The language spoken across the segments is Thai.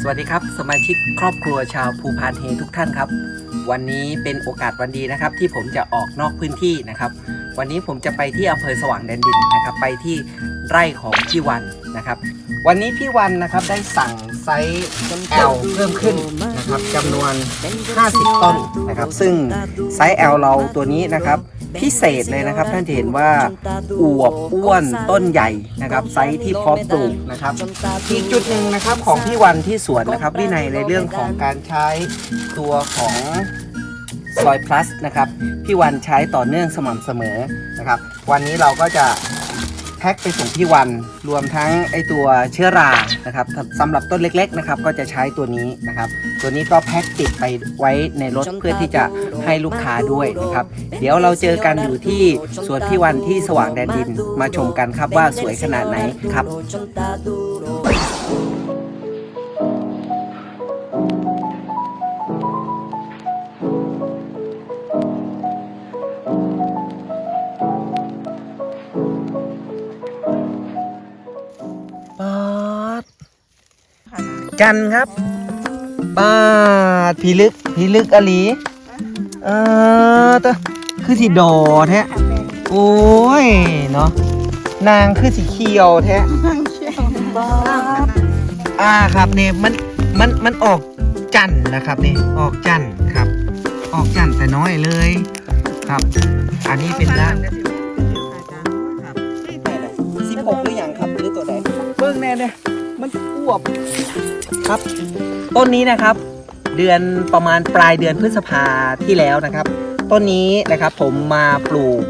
สวัสดีครับ สมาชิกครอบครัวชาวภูพานเฮทุกท่านครับ วันนี้เป็นโอกาสวันดีนะครับ ที่ผมจะออกนอกพื้นที่นะครับ วันนี้ผมจะไปที่อำเภอสว่างแดนดินนะครับ ไปที่ไร่ของพี่วันนะครับ วันนี้พี่วันนะครับได้สั่งไซส์ L เพิ่มขึ้นนะครับจำนวน 50 ต้นนะครับ ซึ่งไซส์ L เราตัวนี้นะครับ พิเศษเลยนะครับ ท่านจะเห็นว่าอวบอ้วนต้นใหญ่นะครับไซส์ที่พร้อมปลูกนะครับอีกจุดหนึ่งนะครับของพี่วันที่สวนนะครับวินัยในเรื่องของการใช้ตัวของซอยพลัสนะครับพี่วันใช้ต่อเนื่องสม่ำเสมอนะครับ วันนี้เราก็จะแพ็คไปส่งพี่วัน รวมทั้งไอตัวเชื้อรานะครับสำหรับต้นเล็กๆนะครับก็จะใช้ตัวนี้นะครับ ตัวนี้ก็แพ็คติดไปไว้ในรถเพื่อที่จะให้ลูกค้าด้วยนะครับ เดี๋ยวเราเจอกันอยู่ที่สวนพี่วันที่สว่างแดนดินมาชมกันครับว่าสวยขนาดไหนครับ จันครับปาดพีลึกพีลึกอหลีเออตะคือสีดอแท้โอ้ยเนาะนางคือสีเขียวแท้ปาดอ่าครับเนี่ยมันมันมันออกจันทร์นะครับนี่ออกจันทร์ครับ ออกจันทร์แต่น้อยเลยครับ อันนี้เป็นด้านครับสิบหกหรือยังครับหรือตัวใดเบิ่งแน่เนี่ย มันอ้วบครับ ต้นนี้นะครับ เดือนประมาณปลายเดือนพฤษภาที่แล้วนะครับ ต้นนี้นะครับผมมาปลูก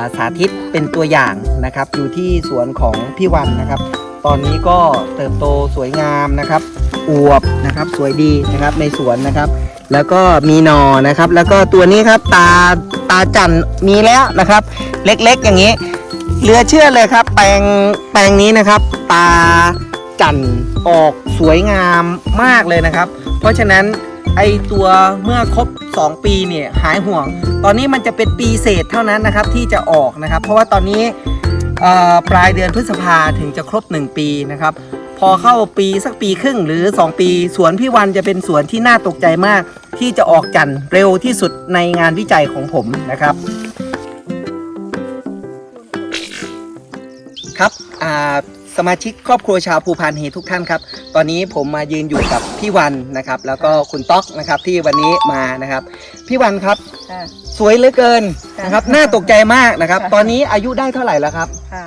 าสาธิตเป็นตัวอย่างนะครับ อยู่ที่สวนของพี่วันนะครับ ตอนนี้ก็เติบโตสวยงามนะครับอวบนะครับสวยดีนะครับในสวนนะครับ แล้วก็มีหนอนะครับ แล้วก็ตัวนี้ครับตาตาจันมีแล้วนะครับ เล็กๆอย่างนี้เหลือเชื่อเลยครับ แปลงแปลงนี้นะครับ ตา จันออกสวยงามมากเลยนะครับ เพราะฉะนั้นไอตัวเมื่อครบ 2 ปีเนี่ยหายห่วง ตอนนี้มันจะเป็นปีเศษเท่านั้นนะครับที่จะออกนะครับ เพราะว่าตอนนี้ปลายเดือนพฤษภาถึงจะครบ 1 ปีนะครับ พอเข้าปีสักปีครึ่งหรือ 2 ปี สวนพี่วันจะเป็นสวนที่น่าตกใจมาก ที่จะออกจันทร์เร็วที่สุดในงานวิจัยของผมนะครับครับอ่า มาชิกครอบครัวชาวภูพานเฮทุกท่านครับ ตอนนี้ผมมายืนอยู่กับพี่วันนะครับ แล้วก็คุณต๊อกนะครับที่วันนี้มานะครับ พี่วันครับค่ะ สวยเหลือเกินค่ะนะครับน่าตกใจมากนะครับ ค่ะ ตอนนี้อายุได้เท่าไหร่แล้วครับ ค่ะ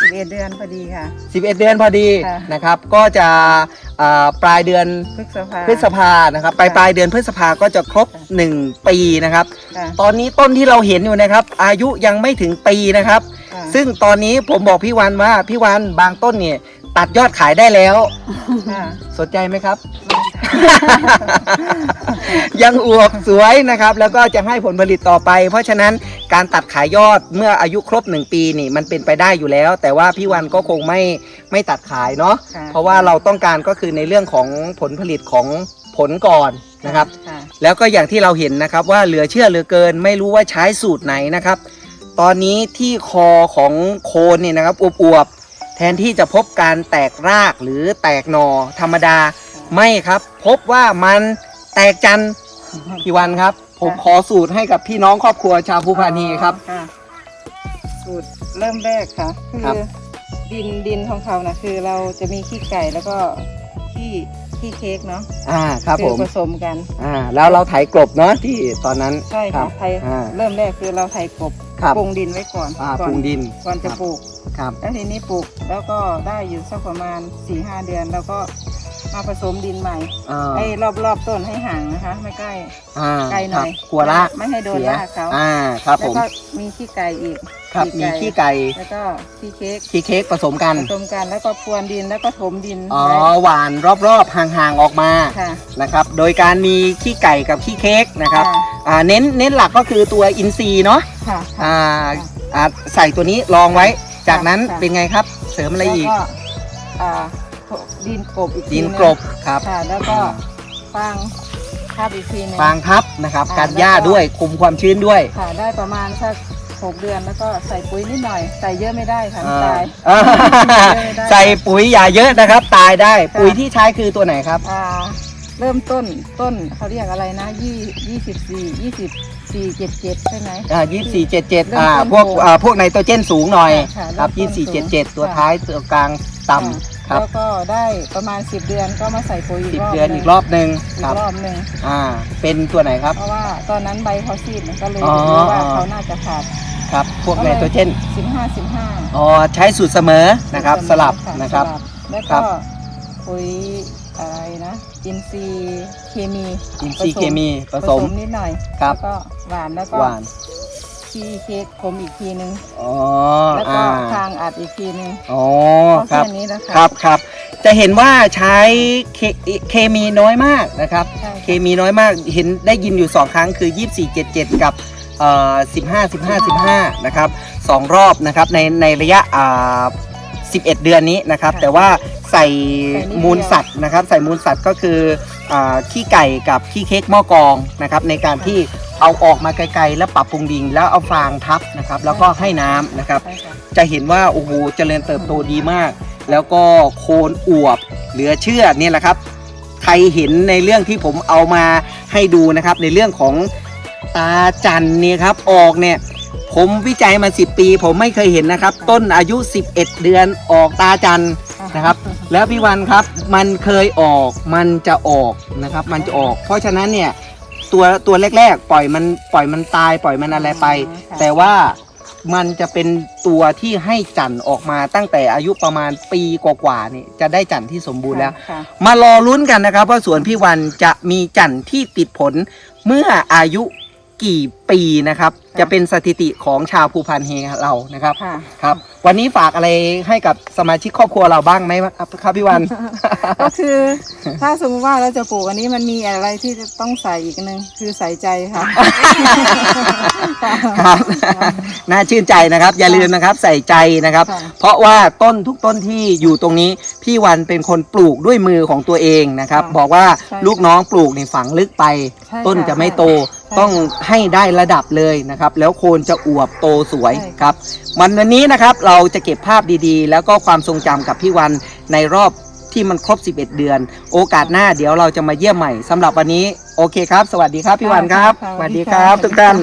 สิบเอ็ดเดือนพอดีค่ะ 11 เดือนพอดีค่ะ นะครับ ก็จะอ่าปลายเดือนพฤษภา พฤษภานะครับปลายค่ะปลายเดือนพฤษภาก็จะครบ ค่ะ 1 ปีนะครับ ค่ะตอนนี้ต้นที่เราเห็นอยู่นะครับ อายุยังไม่ถึงปีนะครับค่ะ ซึ่งตอนนี้ผมบอกพี่วันว่าพี่วันบางต้นเนี่ยตัดยอดขายได้แล้ว ค่ะสนใจไหมครับ ยังอวบสวยนะครับ แล้วก็จะให้ผลผลิตต่อไป เพราะฉะนั้นการตัดขายยอดเมื่ออายุครบ 1 ปีนี่มันเป็นไปได้อยู่แล้ว แต่ว่าพี่วันก็คงไม่ไม่ตัดขายเนาะค่ะเพราะว่าเราต้องการก็คือในเรื่องของผลผลิตของผลก่อนนะครับค่ะแล้วก็อย่างที่เราเห็นนะครับว่าเหลือเชื่อเหลือเกิน ไม่รู้ว่าใช้สูตรไหนนะครับ ตอนนี้ที่คอของโคนเนี่ยนะครับอวบๆแทนที่จะพบการแตกรากหรือแตกหนอธรรมดาไม่ครับ พบว่ามันแตกจันทร์พี่วันครับ ผมขอสูตรให้กับพี่น้องครอบครัวชาวภูพานีครับค่ะสูตรเริ่มแรกค่ะ คืครัอบ ดินดินของเขานะคือเราจะมีขี้ไก่แล้วก็ขี้ขี้เค้กเนาะอ่าครับผมผสมกัน อ่าแล้วเราไถกลบเนาะที่ตอนนั้นใช่ครัค่ะบไทยอ่า เริ่มแรกคือเราไทยกบ ครับปรุงดินไว้ก่อนอ่าก่ปอนรุงดินก่อนจะปลูก ครับแล้วทีนี้ปลูกแล้วก็ได้อยู่สักประมาณ4ี่ห้าเดือน แล้วก็มาผสมดินใหม่อ่าไอ้รอบรอบๆต้นให้ห่างนะคะ ไม่ใกล้อ่าไกลหน่อยครับกลัวรากไม่ให้โดนเสียรากเขาอ่าครับแล้ผวมก็มีขี้ไก่อีกครับมีขี้ไก่แล้วก็ขี้เค้กขี้เค้กผสมกัน ผสมกันแล้วก็พรวนดินแล้วก็ถมดินอ๋อไว้หวานรอบๆห่างๆออกมาค่ะนะครับ โดยการมีขี้ไก่กับขี้เค้กนะครับค่ะอ่าเน้นเน้นหลักก็คือตัวอินทรีย์เนาะ ค่ะอ่าอ่าใส่ตัวนี้ลองไว้ จากนั้นค่ะ เป็นไงครับ เสริมอะไรอีก แล้วก็อ่าดินกลบอีกทีดินงกลบครับค่ะ แล้วก็ฟางคาบอีกทีหนึง ฟางทับนะครับค่ะกันหญ้าแล้วก็ ด้วยคุมความชื้นด้วยค่ะได้ประมาณสักหกเดือนแล้วก็ใส่ปุ๋ยนิดหน่อย ใส่เยอะไม่ได้ค่ะมันตาย อ่าไม่ได้ใส่ปุ๋ยอย่าเยอะนะครับ ตายได้ค่ะปุ๋ยที่ใช้คือตัวไหนครับ อ่า เริ่มต้นต้นเขาเรียกอะไรนะยี่ยี่สิบสี่ยี่สิบสี่เจ็ดเจ็ดใช่ไหม อ่ายี่สี่เจ็ดเจ็ดเริ่มอ่าต้นพวกโตอ่าพวกไนโตรเจนสูงหน่อยค่ะครับเริ่ยี่มต้นสี่สูเจ็ดงเจ็ดตัวค่ะท้ายตัวกลางต่ำครับแล้วก็ได้ประมาณสิบเดือนก็มาใส่ปุ๋ยอีกสิบรอบเดือนหอีกรอบหนึ่งอีครักบรอบหนึ่งอ่า เป็นตัวไหนครับ เพราะว่าตอนนั้นใบเขาซีดมันก็เลยอ๋อ รู้ว่าเขาน่าจะขาดครับ พวกไนโตรเจนสิบห้าสิบห้าอ๋อใช้สูตรเสมอนะครับ สลับนะครับ แล้วครัก็บ ปุ๋ย อะไรนะอินทรีย์เคมีอินทรีย์เคมีผผสสมมนิดหน่อยครับแล้วก็หวานแล้วก็หวานทีเค้กผมอีกทีนึงอ๋อแล้วก็อ่าทางอัดอีกทีนึงอ๋อก็ครับแค่นี้นะคะครับครับจะเห็นว่าใช้เคเคมีน้อยมากนะครับใช่เคมีน้อยมากเห็นได้ยินอยู่ 2 ครั้งคือ 24 77 กับเอ่อ15 15 15นะครับสองรอบนะครับในในระยะอ่า11 เดือนนี้นะครับ แต่ว่า ใส่มูลสัตว์นะครับ ใส่มูลสัตว์ก็คืออาขี้ไก่กับขี้เค้กหม้อกองนะครับ ในการที่เอาออกมาไกลๆ แล้วปรับปรุงดินแล้วเอาฟางทับนะครับ แล้วก็ให้น้ำนะครับใช่ค่ะจะเห็นว่าโอ้โหเจริญเติบโตดีมาก แล้วก็โคนอวบเหลือเชื่อเนี่ยแหละครับ ใครเห็นในเรื่องที่ผมเอามาให้ดูนะครับ ในเรื่องของตาจันเนี่ยครับออกเนี่ยผมวิจัยมา 10 ปี ผมไม่เคยเห็นนะครับ ต้นอายุ 11 เดือนออกตาจัน นะครับ แล้วพี่วันครับมันเคยออกมันจะออกนะครับ มันจะออก เพราะฉะนั้นเนี่ยตัวตัวแรกๆ ปล่อยมันปล่อยมันตาย ปล่อยมันอะไรไป อ๋อค่ะ แต่ว่ามันจะเป็นตัวที่ให้จันทร์ออกมาตั้งแต่อายุประมาณปีกว่าๆนี่จะได้จันทร์ที่สมบูรณ์แล้ว ค่ะ มารอลุ้นกันนะครับว่าสวนพี่วันจะมีจันทร์ที่ติดผลเมื่ออายุกี่ ปีนะครับค่ะจะเป็นสถิติของชาวภูพันเฮเรานะครับค่ะ ครับ วันนี้ฝากอะไรให้กับสมาชิกครอบครัวเราบ้างไหมครับครับพี่วัน ก็คือถ้าสมมติว่าเราจะปลูกอันนี้มันมีอะไรที่จะต้องใส่อีกนึงคือใส่ใจค่ะ ครับน่าชื่นใจนะครับ อย่าลืมนะครับใส่ใจนะครับ ค่ะ เพราะว่าต้นทุกต้นที่อยู่ตรงนี้ พี่วันเป็นคนปลูกด้วยมือของตัวเองนะครับ ค่ะบอกว่าใช่ลูกน้องปลูกในฝังลึกไป ใช่ต้นค่ะจะไม่โต ใช่ต้องให้ได้ระดับเลยนะครับ แล้วโคนจะอวบโตสวยใช่ค่ะครับวันวันนี้นะครับเราจะเก็บภาพดีๆ แล้วก็ความทรงจำกับพี่วันในรอบที่มันครบ 11 เดือน โอกาสหน้าเดี๋ยวเราจะมาเยี่ยมใหม่สำหรับวันนี้ โอเคครับ สวัสดีครับพี่วันครับค่ะสวัสดีสวัสดีครับค่ะทุกท่าน